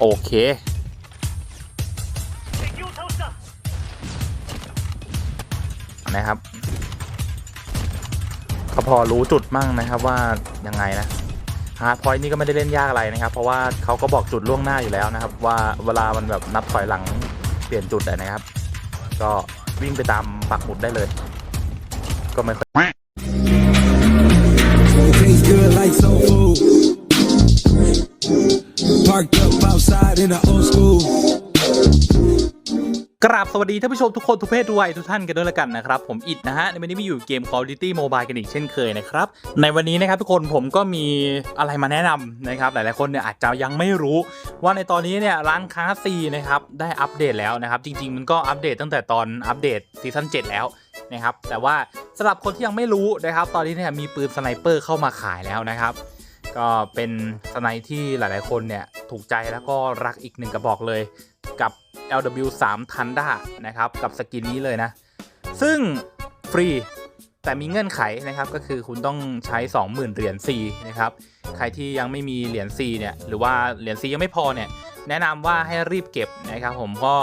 โอเคนะครับก็พอรู้จุดมั่งนะครับว่ายังไงนะฮาร์ดพอยต์นี่ก็ไม่ได้เล่นยากอะไรนะครับ เพราะว่าเขาก็บอกจุดล่วงหน้าอยู่แล้วนะครับ ว่าเวลามันแบบนับถอยหลังเปลี่ยนจุดอะนะครับ ก็วิ่งไปตามปักหมุดได้เลย ก็ไม่ค่อย outside in the old school. กราบสวัสดีท่านผู้ชมทุกคนทุกเพศทุกวัยทุกท่านกันด้วยละกันนะครับ ผมอิดนะฮะ ในวันนี้มีอยู่เกม Call of Duty Mobile กันอีกเช่นเคยนะครับ ในวันนี้นะครับทุกคนผมก็มีอะไรมาแนะนำนะครับ หลายๆคนเนี่ยอาจจะยังไม่รู้ ว่าในตอนนี้เนี่ยร้านค้าซีนะครับได้อัปเดตแล้วนะครับ จริง ๆ มันก็อัปเดตตั้งแต่ตอนอัปเดตซีซั่น7แล้วนะครับแต่ว่าสำหรับคนที่ยังไม่รู้นะครับ ตอนนี้เนี่ยมีปืนสไนเปอร์เข้ามาขายแล้วนะครับ ก็เป็นสไนที่หลาย ๆ คนเนี่ย ถูกใจแล้วก็รักอีกหนึ่งกระบอกเลยกับ LW3 Tanda นะครับ กับสกินนี้เลยนะ ซึ่งฟรีแต่มีเงื่อนไขนะครับก็คือคุณต้องใช้ 20,000 เหรียญ C นะครับ ใครที่ยังไม่มีเหรียญ C เนี่ยหรือว่าเหรียญ C ยังไม่พอเนี่ยแนะนำว่าให้รีบเก็บนะครับผมก็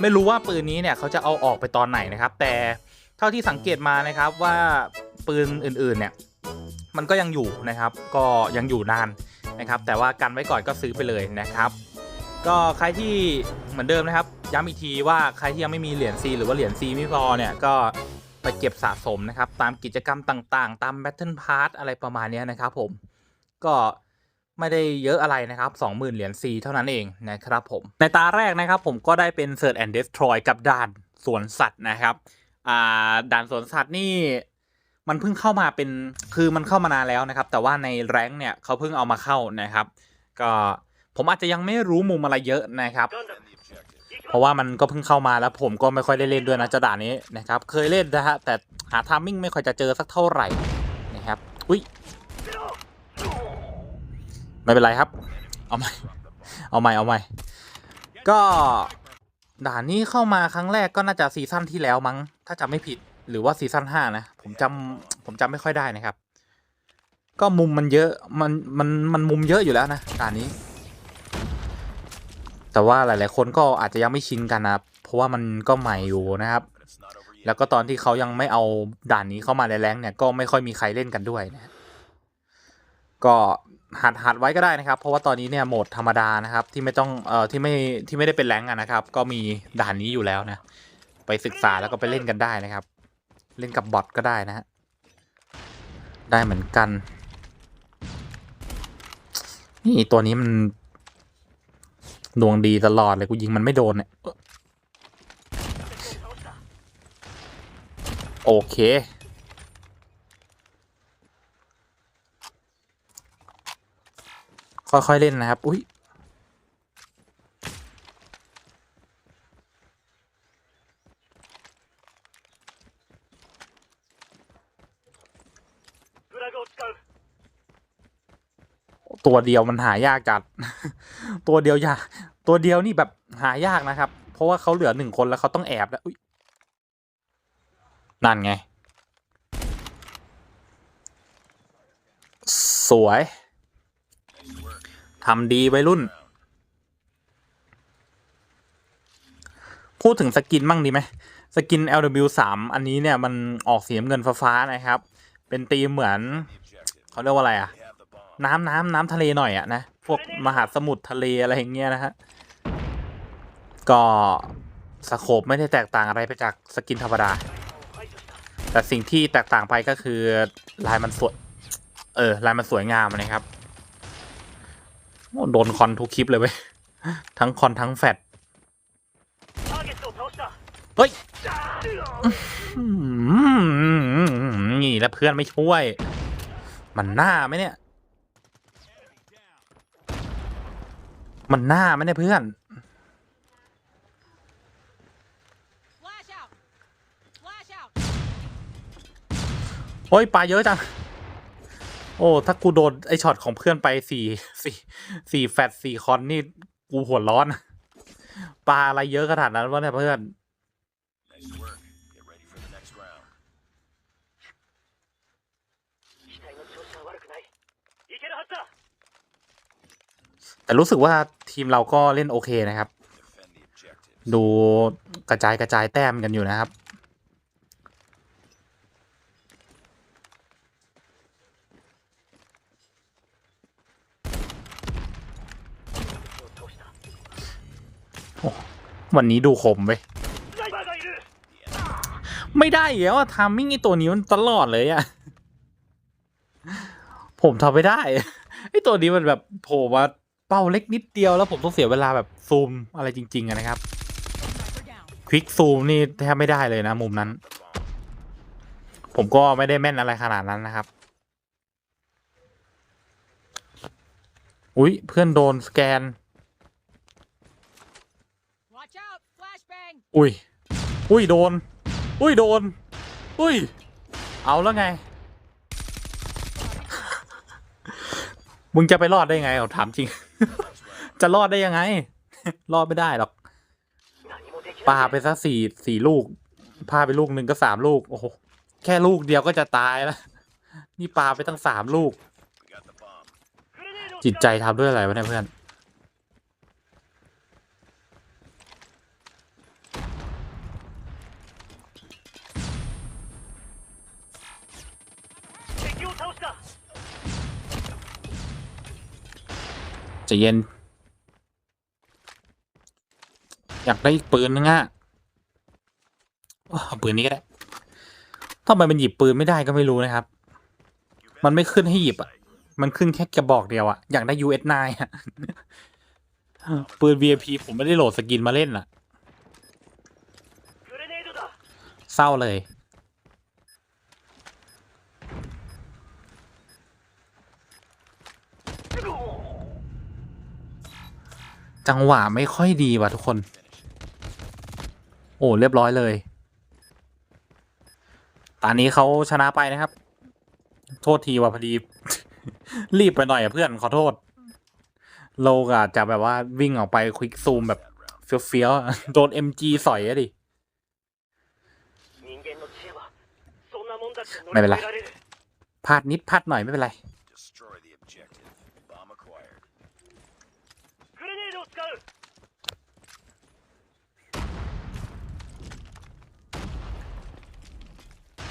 ไม่รู้ว่าปืนนี้เนี่ยเขาจะเอาออกไปตอนไหนนะครับ แต่เท่าที่สังเกตมานะครับว่าปืนอื่น ๆ เนี่ย มันก็ยังอยู่นะครับ ก็ยังอยู่นานนะครับ แต่ว่ากันไว้ก่อนก็ซื้อไปเลยนะครับ ก็ใครที่เหมือนเดิมนะครับ ย้ำอีกทีว่าใครที่ยังไม่มีเหรียญ C หรือว่าเหรียญ C ไม่พอเนี่ยก็ไปเก็บสะสมนะครับ ตามกิจกรรมต่างๆ ตาม Battle Pass อะไรประมาณนี้นะครับผมก็ไม่ได้เยอะอะไรนะครับ 20,000 เหรียญ C เท่านั้นเองนะครับผม ในตาแรกนะครับผมก็ได้เป็น Search and Destroy กับด่านสวนสัตว์นะครับ อ่า ด่านสวนสัตว์นี่ มันเพิ่งเข้ามาเป็นคือมันเข้ามานานแล้วนะครับ แต่ว่าในแรงเนี่ยเขาเพิ่งเอามาเข้านะครับ ก็ผมอาจจะยังไม่รู้มุมอะไรเยอะนะครับ เพราะว่ามันก็เพิ่งเข้ามาแล้วผมก็ไม่ค่อยได้เล่นด้วยนะจะด่านนี้นะครับ เคยเล่นนะฮะแต่หาทามมิ่งไม่ค่อยจะเจอสักเท่าไหร่นะครับอุ้ยไม่เป็นไรครับ เอาใหม่เอาใหม่เอาใหม่ก็ด่านนี้เข้ามาครั้งแรกก็น่าจะซีซั่นที่แล้วมั้ง ถ้าจำไม่ผิด หรือว่าซีซั่นห้านะ ผมจำผมจำไม่ค่อยได้นะครับ ก็มุมมันเยอะมันมันมันมุมเยอะอยู่แล้วนะด่านนี้ แต่ว่าหลาย ๆ คนก็อาจจะยังไม่ชินกันนะเพราะว่ามันก็ใหม่อยู่นะครับ แล้วก็ตอนที่เขายังไม่เอาด่านนี้เข้ามาในแรงเนี่ยก็ไม่ค่อยมีใครเล่นกันด้วยนะก็หัดหัดไว้ก็ได้นะครับ เพราะว่าตอนนี้เนี่ยโหมดธรรมดานะครับ ที่ไม่ต้องเอ่อที่ไม่ที่ไม่ได้เป็นแรงนะครับ ก็มีด่านนี้อยู่แล้วนะ ไปศึกษาแล้วก็ไปเล่นกันได้นะครับ เล่นกับบอทก็ได้นะฮะ ได้เหมือนกัน นี่ตัวนี้มัน ดวงดีตลอดเลยกูยิงมันไม่โดนเนี่ย โอเคค่อย ๆ เล่นนะครับ อุ้ย ตัวเดียวมันหายากจัด ตัวเดียวยากตัวเดียวนี่แบบหายากนะครับ เพราะว่าเขาเหลือหนึ่งคนแล้วเขาต้องแอบแล้วนั่นไง สวยทำดีไว้รุ่น พูดถึงสกินมั่งดีไหมสกิน LW3 อันนี้เนี่ยมันออกสีน้ำเงินฟ้าๆนะครับ เป็นตีมเหมือน เขาเรียกว่าอะไรอะ น้ำน้ำน้ำทะเลหน่อยอะนะพวกมหาสมุทรทะเลอะไรอย่างเงี้ยนะฮะก็สโคปไม่ได้แตกต่างอะไรไปจากสกินธรรมดา แต่สิ่งที่แตกต่างไปก็คือลายมันสวยเออลายมันสวยงามนะครับโดนคอนทุกคลิปเลยเว้ยทั้งคอนทั้งแฟดเฮ้ยนี่แล้วเพื่อนไม่ช่วย มันหน้าไหมเนี่ย มันหน้าไหมเนี่ยเพื่อน โอ้ยปลาเยอะจัง โอ้ ถ้ากูโดน ไอช็อตของเพื่อนไปสี่สี่สี่แฟตสี่คอนนี่ กูหัวร้อน ปลาอะไรเยอะขนาดนั้นวะเนี่ยเพื่อน แต่รู้สึกว่าทีมเราก็เล่นโอเคนะครับ ดูกระจายกระจายแต้มกันอยู่นะครับ วันนี้ดูคมไปไม่ได้แล้วทามมิ่งไอตัวนี้มันตลอดเลยอะผมทำไม่ได้ไอตัวนี้มันแบบโผล่มา เป้าเล็กนิดเดียวแล้วผมต้องเสียเวลาแบบซูมอะไรจริงๆอะนะครับ Sniper down. ควิกซูมนี่แทบไม่ได้เลยนะมุมนั้น ผมก็ไม่ได้แม่นอะไรขนาดนั้นนะครับ อุ๊ย เพื่อนโดนสแกน Watch out. Flashbang. อุ้ย อุ้ยโดน อุ้ยโดน อุ้ย เอาแล้วไง มึงจะไปรอดได้ยังไงเอาถามจริง จะรอดได้ยังไง รอดไม่ได้หรอกปาไปซะสี่สี่ลูกพาไปลูกหนึ่งก็สามลูก โอ้โห แค่ลูกเดียวก็จะตายแล้ว นี่ปาไปตั้งสามลูก We got the bomb. จิตใจทำด้วยอะไรวะเนี่ยเพื่อน ใจะเย็น อยากได้ปืนนึงอะเอาปืนนี้ก็ได้ทำไมมันหยิบปืนไม่ได้ก็ไม่รู้นะครับ มันไม่ขึ้นให้หยิบอะมันขึ้นแค่กระบอกเดียวอะอยากได้ US9 อะปืน VIP ผมไม่ได้โหลดสกินมาเล่นอะเศร้าเลย จังหวะไม่ค่อยดีว่ะทุกคน โอ้ เรียบร้อยเลย ตอนนี้เขาชนะไปนะครับ โทษทีว่าพอดี รีบไปหน่อยเพื่อนขอโทษ โลกอาจะแบบว่าวิ่งออกไปควิกซูมแบบเฟี้ยวๆ โดน MG สอยอะดิ ไม่เป็นไรพลาดนิดพลาดหน่อยไม่เป็นไร Destroy the objective. Bomb acquired.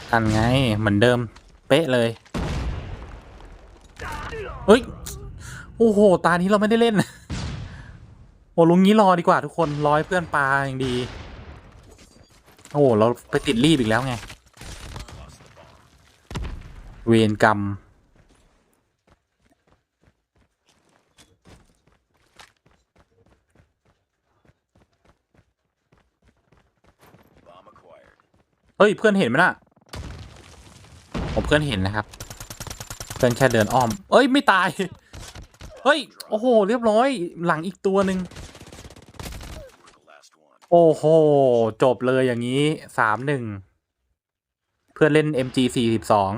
ทันไง เหมือนเดิม เป๊ะเลยเฮ้ย โอ้โห ตานี้เราไม่ได้เล่น โอ้ลุงนี้รอดีกว่าทุกคน ร้อให้เพื่อนปลาอย่างดี โอ้เราไปติดรีบอีกแล้วไง เวรกรรมเฮ้ย เพื่อนเห็นไหมน่ะ ผมเพื่อนเห็นนะครับ เพื่อนแค่เดินอ้อม เอ้ยไม่ตาย เฮ้ย โอ้โห เรียบร้อย หลังอีกตัวหนึ่งโอ้โห จบเลยอย่างนี้สามหนึ่ง เพื่อนเล่น MG สี่สิบสอง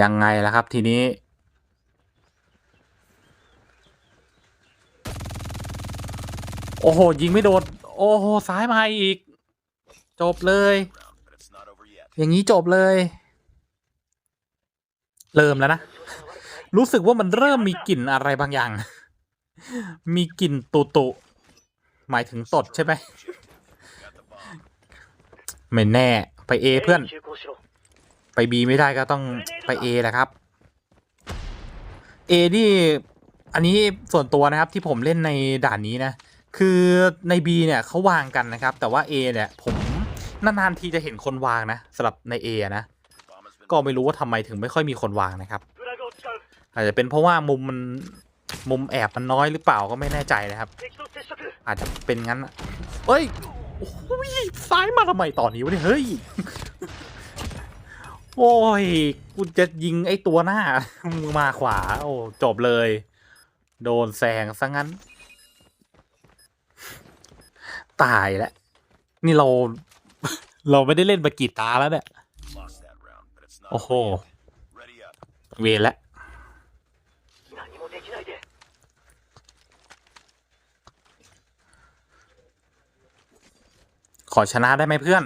ยังไงล่ะครับทีนี้โอ้โห ยิงไม่โดน โอ้โห ซ้ายมาอีก จบเลย อย่างนี้จบเลย เริ่มแล้วนะ รู้สึกว่ามันเริ่มมีกลิ่นอะไรบางอย่าง มีกลิ่นตุตุหมายถึงตดใช่ไหม Got the bomb. ไม่แน่ ไปเอเพื่อน ไปบีไม่ได้ก็ต้องไปเอแหละครับเอนี่ อันนี้ส่วนตัวนะครับที่ผมเล่นในด่านนี้นะ คือใน B เนี่ยเขาวางกันนะครับ แต่ว่า A เนี่ยผม นานๆทีจะเห็นคนวางนะสำหรับใน A อนะก็ไม่รู้ว่าทำไมถึงไม่ค่อยมีคนวางนะครับอาจจะเป็นเพราะว่ามุมมันมุมแอบมันน้อยหรือเปล่าก็ไม่แน่ใจนะครับ อาจจะเป็นงั้นเฮ้ยโอ้ยซ้ายมาทำไมตอนนี้วะเนี่ยเฮ้ยโอ้ยกูจะยิงไอ้ตัวหน้ามึงมาขวา โอ้จบเลย โดนแซงซะงั้น ตายแล้วนี่เรา เราไม่ได้เล่นมากี่ตาแล้วเนี่ย โอ้โห เวรละขอชนะได้ไหมเพื่อน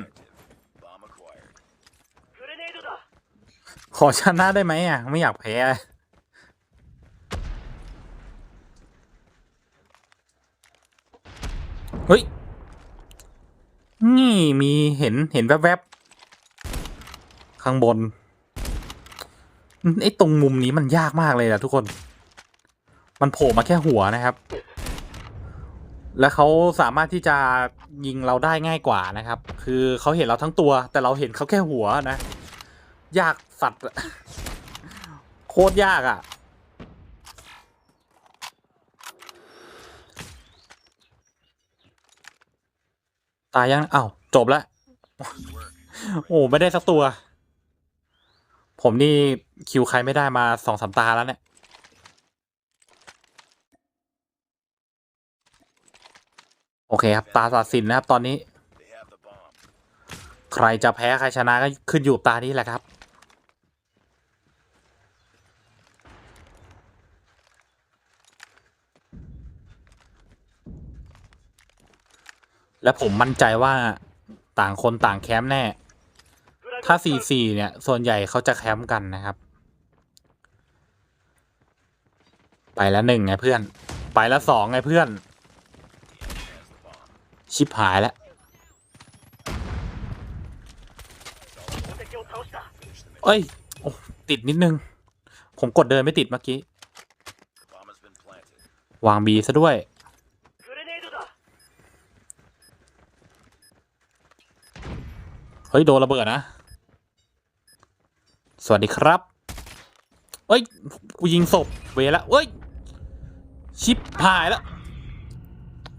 ขอชนะได้ไหมอะ ไม่อยากแพ้เฮ้ย มีเห็นเห็นแวบๆ ข้างบน ไอ้ตรงมุมนี้มันยากมากเลยนะทุกคน มันโผล่มาแค่หัวนะครับ แล้วเขาสามารถที่จะยิงเราได้ง่ายกว่านะครับ คือเขาเห็นเราทั้งตัว แต่เราเห็นเขาแค่หัวนะ ยากสัตว์โคตรยากอะตายยังอ้าว จบแล้วโอ้ไม่ได้สักตัว ผมนี่คิวใครไม่ได้มาสองสามตาแล้วเนี่ย โอเคครับ ตาตัดสินนะครับ ตอนนี้ ใครจะแพ้ใครชนะก็ขึ้นอยู่ตานี้แหละครับและผมมั่นใจว่า ต่างคนต่างแคมป์แน่ ถ้า 4-4 เนี่ย ส่วนใหญ่เขาจะแคมป์กันนะครับ ไปแล้วหนึ่งไงเพื่อน ไปแล้วสองไงเพื่อน ชิบหายแล้วเอ้ยโอ้ติดนิดนึง ผมกดเดินไม่ติดเมื่อกี้ วางบีซะด้วย เฮ้ย โดนระเบิดนะ สวัสดีครับ เอ้ย กูยิงศพเวละเอ้ย ชิปหายแล้ว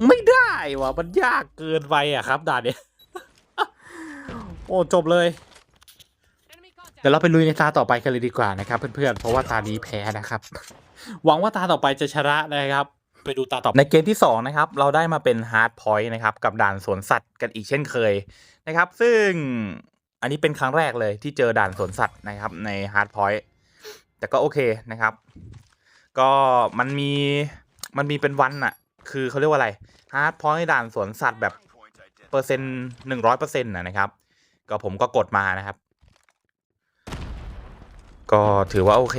ไม่ได้ว่ะมันยากเกินไปอะครับด่านเนี้ยโอ้จบเลย Enemy contact. เดี๋ยวเราไปลุยในตาต่อไปกันเลยดีกว่านะครับ เพื่อนๆ เพราะว่าตานี้แพ้นะครับ หวังว่าตาต่อไปจะชนะนะครับไปดูตาต่อในเกมที่ 2 นะครับ เราได้มาเป็นฮาร์ดพอยต์นะครับ กับด่านสวนสัตว์กันอีกเช่นเคย นะครับ ซึ่งอันนี้เป็นครั้งแรกเลยที่เจอด่านสวนสัตว์นะครับ ในฮาร์ดพอยต์แต่ก็โอเคนะครับ ก็มันมีมันมีเป็นวันอะคือเขาเรียกว่าอะไรฮาร์ดพอยต์ด่านสวนสัตว์แบบเปอร์เซ็นต์หนึ่งร้อยเปอร์เซ็นต์นะครับ ก็ผมก็กดมานะครับ ก็ถือว่าโอเค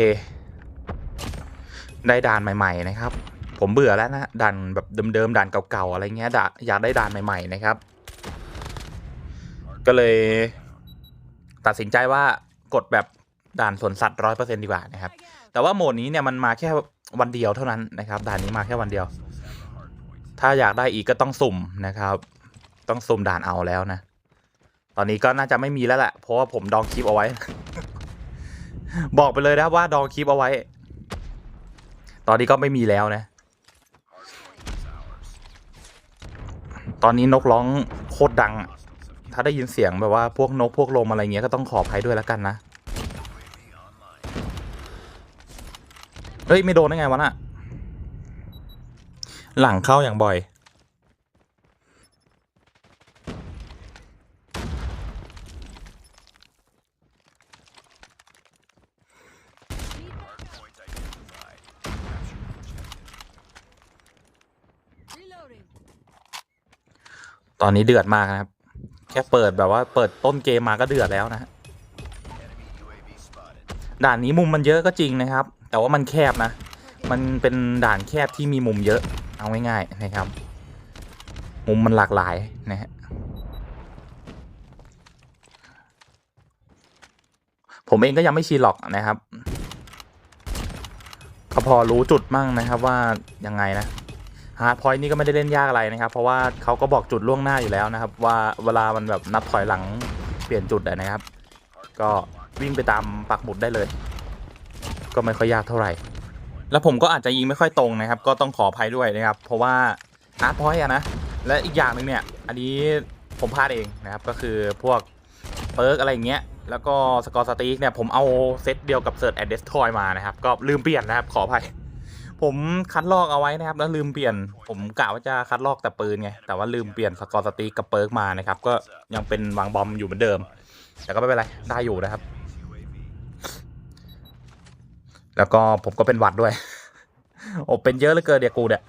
ได้ด่านใหม่ ๆ นะครับ ผมเบื่อแล้วนะด่านแบบเดิมๆด่านเก่าๆอะไรเงี้ยด่าอยากได้ด่านใหม่ ๆ นะครับ ก็เลยตัดสินใจว่ากดแบบด่านสวนสัตว์ร้อยเปอร์เซ็นดีกว่านะครับ แต่ว่าโหมดนี้เนี่ยมันมาแค่วันเดียวเท่านั้นนะครับ ด่านนี้มาแค่วันเดียว ถ้าอยากได้อีกก็ต้องสุ่มนะครับ ต้องสุ่มด่านเอาแล้วนะ ตอนนี้ก็น่าจะไม่มีแล้วแหละ เพราะว่าผมดองคลิปเอาไว้ บอกไปเลยนะว่าดองคลิปเอาไว้ ตอนนี้ก็ไม่มีแล้วนะ ตอนนี้นกร้องโคตรดังอะ ถ้าได้ยินเสียงแบบว่าพวกนกพวกลมอะไรเงี้ยก็ต้องขออภัยด้วยแล้วกันนะ เฮ้ย ไม่โดนได้ไงวะน่ะ หลังเข้าอย่างบ่อย ตอนนี้เดือดมากนะครับ ค่เปิดแบบว่าเปิดต้นเกมมาก็เดือดแล้วนะฮะด่านนี้มุมมันเยอะก็จริงนะครับ แต่ว่ามันแคบนะ มันเป็นด่านแคบที่มีมุมเยอะ เอาง่ายๆนะครับ มุมมันหลากหลายนะฮะผมเองก็ยังไม่ชินหรอกนะครับก็พอรู้จุดมั่งนะครับว่ายังไงนะ ฮาร์ดพอยต์นี่ก็ไม่ได้เล่นยากอะไรนะครับ เพราะว่าเขาก็บอกจุดล่วงหน้าอยู่แล้วนะครับ ว่าเวลามันแบบนับถอยหลังเปลี่ยนจุดอะนะครับ ก็วิ่งไปตามปักหมุดได้เลย ก็ไม่ค่อยยากเท่าไหร่ แล้วผมก็อาจจะยิงไม่ค่อยตรงนะครับ ก็ต้องขออภัยด้วยนะครับ เพราะว่าฮาร์ดพอยต์อะนะและอีกอย่างหนึ่งเนี่ย อันนี้ผมพลาดเองนะครับ ก็คือพวกเปิร์กอะไรอย่างเงี้ยแล้วก็สกอร์สตีกเนี่ยผมเอาเซตเดียวกับเซิร์ชแอดเดสทอยมานะครับ ก็ลืมเปลี่ยนนะครับขออภัย ผมคัดลอกเอาไว้นะครับ แล้วลืมเปลี่ยนผมกะว่าจะคัดลอกแต่ปืนไงแต่ว่าลืมเปลี่ยนสกอร์สตีกับเปิร์กมานะครับ ก็ยังเป็นวางบอมอยู่เหมือนเดิม แต่ก็ไม่เป็นไรได้อยู่นะครับ แล้วก็ผมก็เป็นหวัดด้วยโอ้เป็นเยอะเหลือเกินเดียกูเนี่ย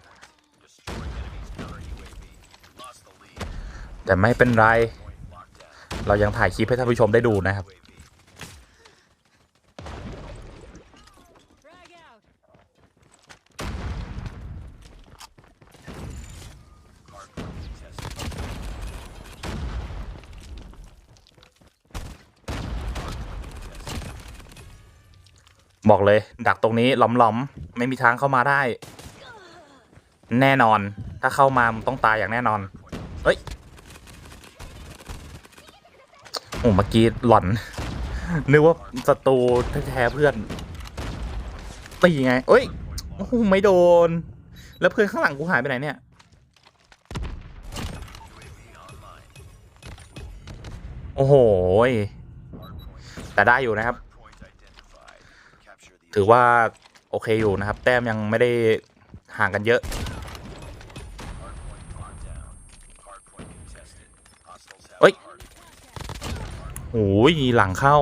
แต่ไม่เป็นไร เรายังถ่ายคลิปให้ท่านผู้ชมได้ดูนะครับ บอกเลย ดักตรงนี้ล้อมๆ ไม่มีทางเข้ามาได้ แน่นอน ถ้าเข้ามามึงต้องตายอย่างแน่นอน เฮ้ย โอ้เมื่อกี้หล่อน นึกว่าศัตรูแท้เพื่อน ตีไง เอ้ย โอ้ไม่โดน แล้วเพื่อนข้างหลังกูหายไปไหนเนี่ยโอ้โห แต่ได้อยู่นะครับ ถือว่าโอเคอยู่นะครับ แต้มยังไม่ได้ห่างกันเยอะ hardpoint locked down. Hardpoint contested. Hostiles have Oi. the hard โอ้ยหลังเข้า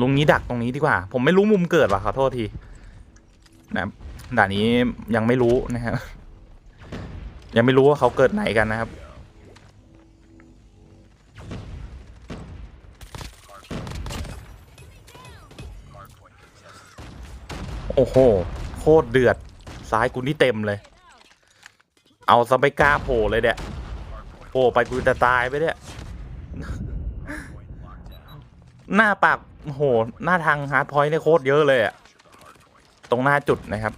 ลุงนี้ดักตรงนี้ดีกว่า ผมไม่รู้มุมเกิดว่ะขอโทษทีนะครับด่านนี้ยังไม่รู้นะครับยังไม่รู้ว่าเขาเกิดไหนกันนะครับ โอ้โห โคตรเดือด ซ้ายกูนี่เต็มเลย เอาซะไม่กล้าโผล่เลยเนี่ยโผล่ไปกูจะตายไปเนี่ย หน้าปากโอ้หหน้าทางฮาร์ดพอยต์เนี่ยโคตรเยอะเลยอะตรงหน้าจุดนะครับ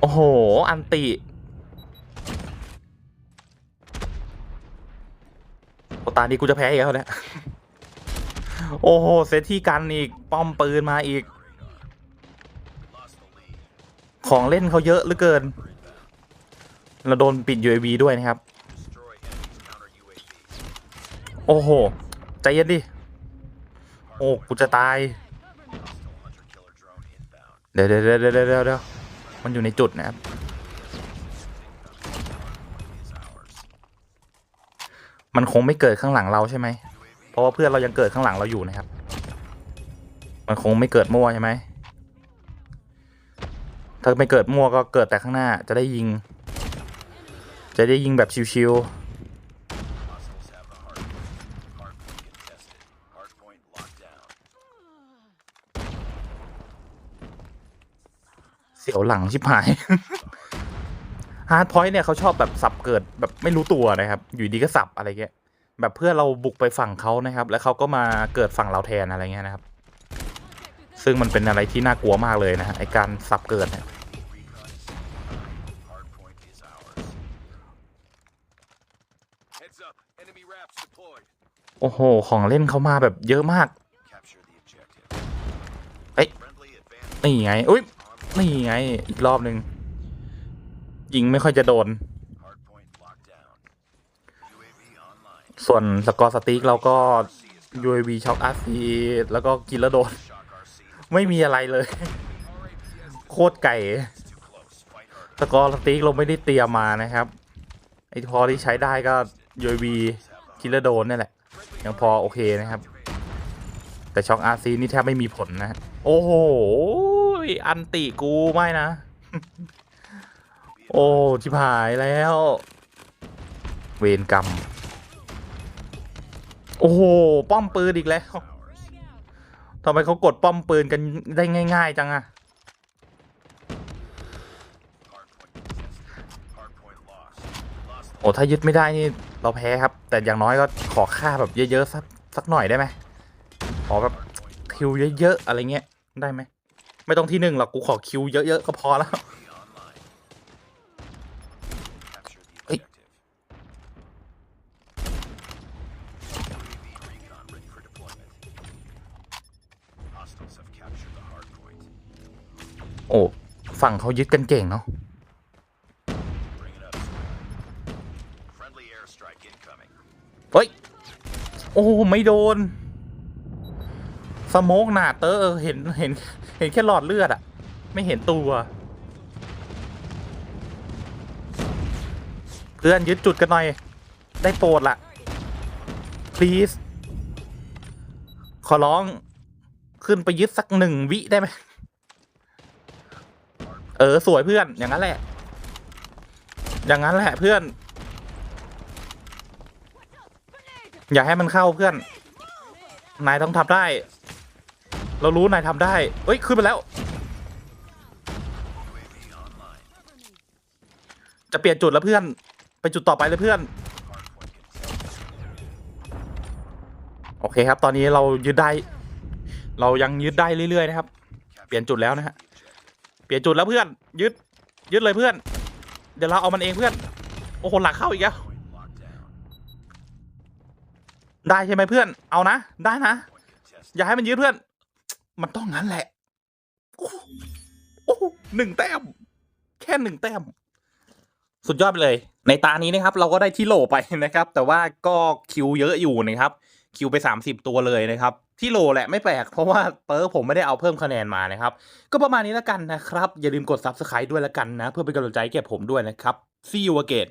โอ้โห อันติโอตานี้กูจะแพ้อีกแล้วเนี่ย โอ้โหเซตที่กันอีก ป้อมปืนมาอีก ของเล่นเขาเยอะเหลือเกิน เราโดนปิด UAV ด้วยนะครับ โอ้โห ใจเย็นดิ โอ้กูจะตาย เดี๋ยวเดี๋ยวเดี๋ยวเดี๋ยวมันอยู่ในจุดนะครับมันคงไม่เกิดข้างหลังเราใช่ไหม เพราะว่าเพื่อนเรายังเกิดข้างหลังเราอยู่นะครับ มันคงไม่เกิดมั่วใช่ไหมถ้าไม่เกิดมั่วก็เกิดแต่ข้างหน้าจะได้ยิง จะได้ยิงแบบชิวๆเสียวหลังชิบหาย ฮาร์ดพอยต์เนี่ยเขาชอบแบบสับเกิดแบบไม่รู้ตัวนะครับ อยู่ดีก็สับอะไรเงี้ย แบบเพื่อเราบุกไปฝั่งเขานะครับ แล้วเขาก็มาเกิดฝั่งเราแทนอะไรเงี้ยนะครับ ซึ่งมันเป็นอะไรที่น่ากลัวมากเลยนะฮะไอการสับเกิดเนี่ยโอ้โห ของเล่นเขามาแบบเยอะมาก Capture the objective. เอ้ยนี่ไง อุ้ยนี่ไง อีกรอบหนึ่งยิงไม่ค่อยจะโดน ส่วนสกอร์สติ๊กเราก็ UAV ช็อคอาร์ซีแล้วก็กินแล้วโดน ไม่มีอะไรเลย โคตรไก่ สกอร์สติ๊กเราไม่ได้เตรียมมานะครับไอพอที่ใช้ได้ก็ UAV กินแล้วโดนนี่แหละ ยังพอโอเคนะครับ แต่ช็อคอาร์ซีนี่แทบไม่มีผลนะ โอ้โหอันติกูไม่นะ โอ้ชิบหายแล้ว เวรกรรม โอ้โห ป้อมปืนอีกแล้วทำไมเขากดป้อมปืนกันได้ง่าย ๆ จังอะโอ้ถ้ายึดไม่ได้นี่เราแพ้ครับ แต่อย่างน้อยก็ขอค่าแบบเยอะๆสักสักหน่อยได้ไหมขอแบบคิวเยอะๆอะไรเงี้ยได้ไหมไม่ต้องที่หนึ่งหรอกกูขอคิวเยอะๆก็พอแล้ว ฝั่งเขายึดกันเก่งเนาะเฮ้ย โอ้ไม่โดน สโมกหนาเตอร์เห็นเห็นเห็นแค่หลอดเลือดอะไม่เห็นตัว เพื่อนยึดจุดกันหน่อย ได้โปรดละ please ขอร้องขึ้นไปยึดสักหนึ่งวิได้ไหม เออสวยเพื่อนอย่างนั้นแหละ อย่างนั้นแหละเพื่อน อย่าให้มันเข้าเพื่อน นายต้องทำได้ เรารู้นายทำได้เอ้ยขึ้นไปแล้ว จะเปลี่ยนจุดแล้วเพื่อน ไปจุดต่อไปเลยเพื่อน โอเคครับ ตอนนี้เรายึดได้ เรายังยึดได้เรื่อยๆนะครับ เปลี่ยนจุดแล้วนะฮะ เปลี่ยนจุดแล้วเพื่อน ยึด ยึดเลยเพื่อน เดี๋ยวเราเอามันเองเพื่อน โอ้โหหลักเข้าอีกแล้ว ได้ใช่ไหมเพื่อน เอานะ ได้นะ อย่าให้มันยืดเพื่อน มันต้องงั้นแหละ โอ้โหโอ้โหหนึ่งแต้ม แค่หนึ่งแต้ม สุดยอดไปเลย ในตานี้นะครับ เราก็ได้ที่โหลไปนะครับ แต่ว่าก็คิวเยอะอยู่นะครับ คิวไป 30 ตัวเลยนะครับ ที่โลแหละไม่แปลก เพราะว่าเปิร์ผมไม่ได้เอาเพิ่มคะแนนมานะครับ ก็ประมาณนี้แล้วกันนะครับ อย่าลืมกด subscribe ด้วยแล้วกันนะ เพื่อเป็นกำลังใจแก่ผมด้วยนะครับ see you again